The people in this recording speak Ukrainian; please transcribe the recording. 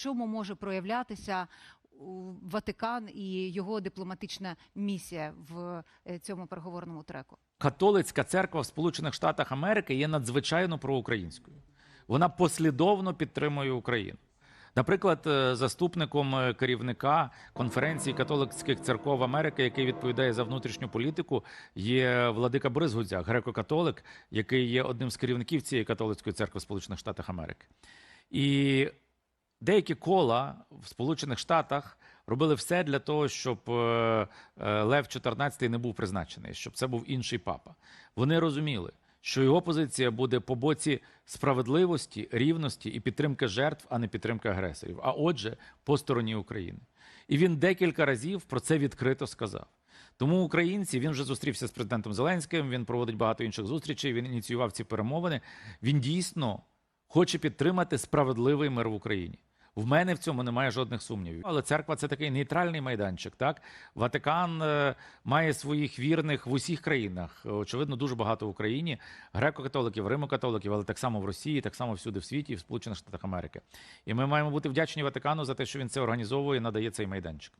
чому може проявлятися Ватикан і його дипломатична місія в е, цьому переговорному треку? Католицька церква в Сполучених Штатах Америки є надзвичайно проукраїнською. Вона послідовно підтримує Україну. Наприклад, е, заступником е, керівника конференції католицьких церков Америки, який відповідає за внутрішню політику, є Владика Борис греко-католик, який є одним з керівників цієї католицької церкви в Сполучених Штатах Америки. І деякі кола в Сполучених Штатах робили все для того, щоб е, е, Лев XIV не був призначений, щоб це був інший папа. Вони розуміли, що його позиція буде по боці справедливості, рівності і підтримки жертв, а не підтримки агресорів. А отже, по стороні України. І він декілька разів про це відкрито сказав. Тому українці він вже зустрівся з президентом Зеленським. Він проводить багато інших зустрічей. Він ініціював ці перемовини. Він дійсно хоче підтримати справедливий мир в Україні. В мене в цьому немає жодних сумнівів. Але церква це такий нейтральний майданчик. Так, Ватикан е, має своїх вірних в усіх країнах. Очевидно, дуже багато в Україні греко-католиків, римо-католиків, але так само в Росії, так само всюди в світі, і в Сполучених Штатах Америки. І ми маємо бути вдячні Ватикану за те, що він це організовує, надає цей майданчик.